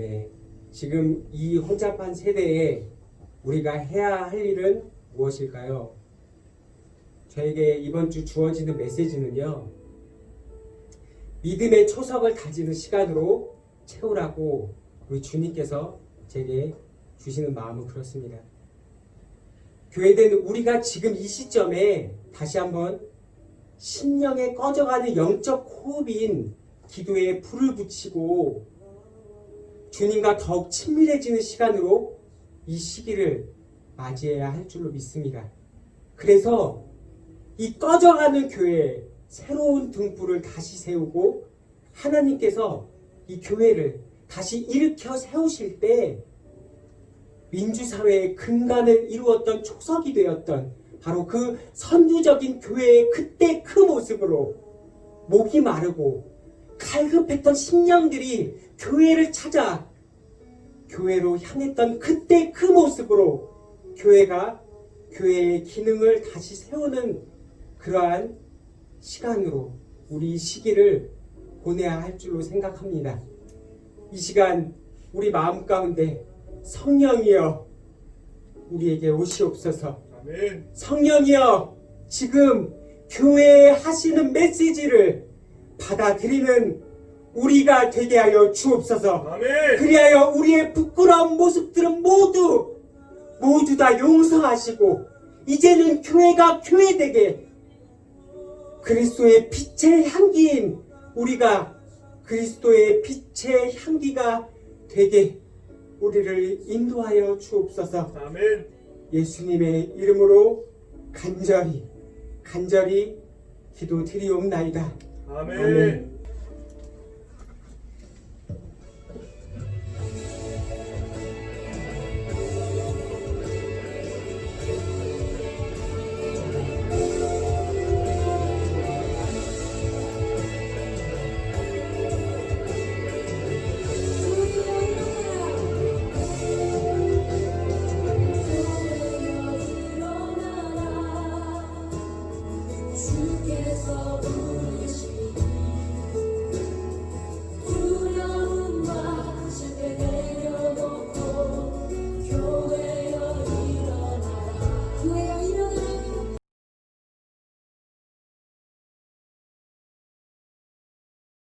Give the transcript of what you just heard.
네. 지금 이 혼잡한 세대에 우리가 해야 할 일은 무엇일까요? 저에게 이번 주 주어지는 메시지는요. 믿음의 초석을 다지는 시간으로 채우라고 우리 주님께서 제게 주시는 마음은 그렇습니다. 교회된 우리가 지금 이 시점에 다시 한번 심령에 꺼져가는 영적 호흡인 기도에 불을 붙이고 주님과 더욱 친밀해지는 시간으로 이 시기를 맞이해야 할 줄로 믿습니다. 그래서 이 꺼져가는 교회에 새로운 등불을 다시 세우고 하나님께서 이 교회를 다시 일으켜 세우실 때 민주사회의 근간을 이루었던 촉석이 되었던 바로 그 선두적인 교회의 그때 그 모습으로 목이 마르고 갈급했던 심령들이 교회를 찾아 교회로 향했던 그때 그 모습으로 교회가 교회의 기능을 다시 세우는 그러한 시간으로 우리 이 시기를 보내야 할 줄로 생각합니다. 이 시간 우리 마음 가운데 성령이여 우리에게 오시옵소서. 아멘. 성령이여 지금 교회에 하시는 메시지를 받아들이는 우리가 되게 하여 주옵소서. 아멘. 그리하여 우리의 부끄러운 모습들은 모두 모두 다 용서하시고 이제는 교회가 교회되게 그리스도의 빛의 향기인 우리가 그리스도의 빛의 향기가 되게 우리를 인도하여 주옵소서. 아멘. 예수님의 이름으로 간절히 간절히 기도드리옵나이다. 아멘. 아멘. so beautiful.